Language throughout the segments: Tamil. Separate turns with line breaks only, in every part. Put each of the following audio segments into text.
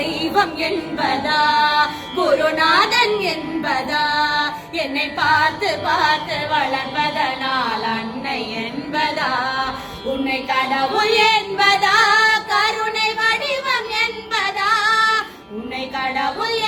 தெய்வம் என்பதா? குருநாதன் என்பதா? என்னை பார்த்து பார்த்து வளர்வதனால் அன்னை என்பதா? உன்னை கடவுள் என்பதா? கருணை வடிவம் என்பதா? உன்னை கடவுள்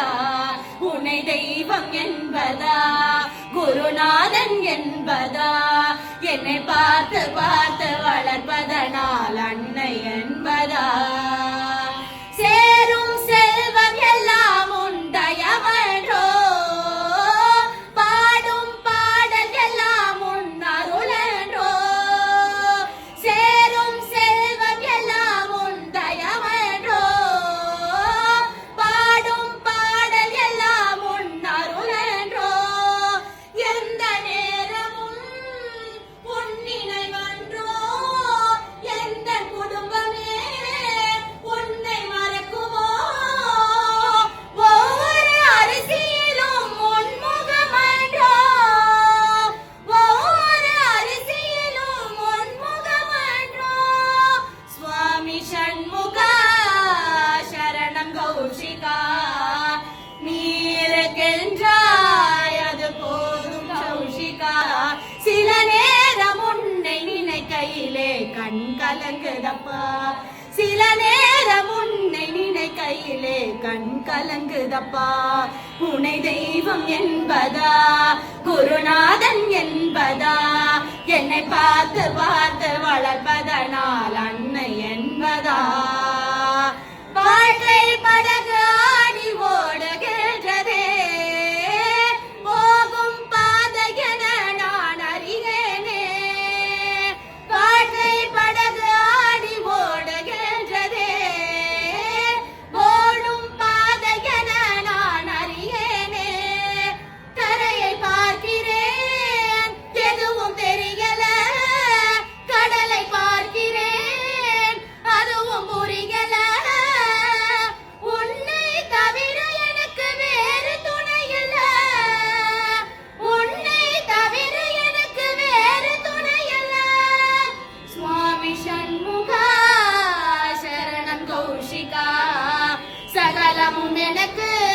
என்பதா? உன்னை தெய்வம் என்பதா? குருநாதன் என்பதா? என்னை பார்த்து பார்த்து கண் கலங்குதப்பா சில நேரம் உன்னை நினைக்கையிலே கண் கலங்குதப்பா உனை தெய்வம் என்பதா? குருநாதன் என்பதா? என்னை பார்த்து பார்த்து வளர்ப்பதனா நலமும் எனக்கு.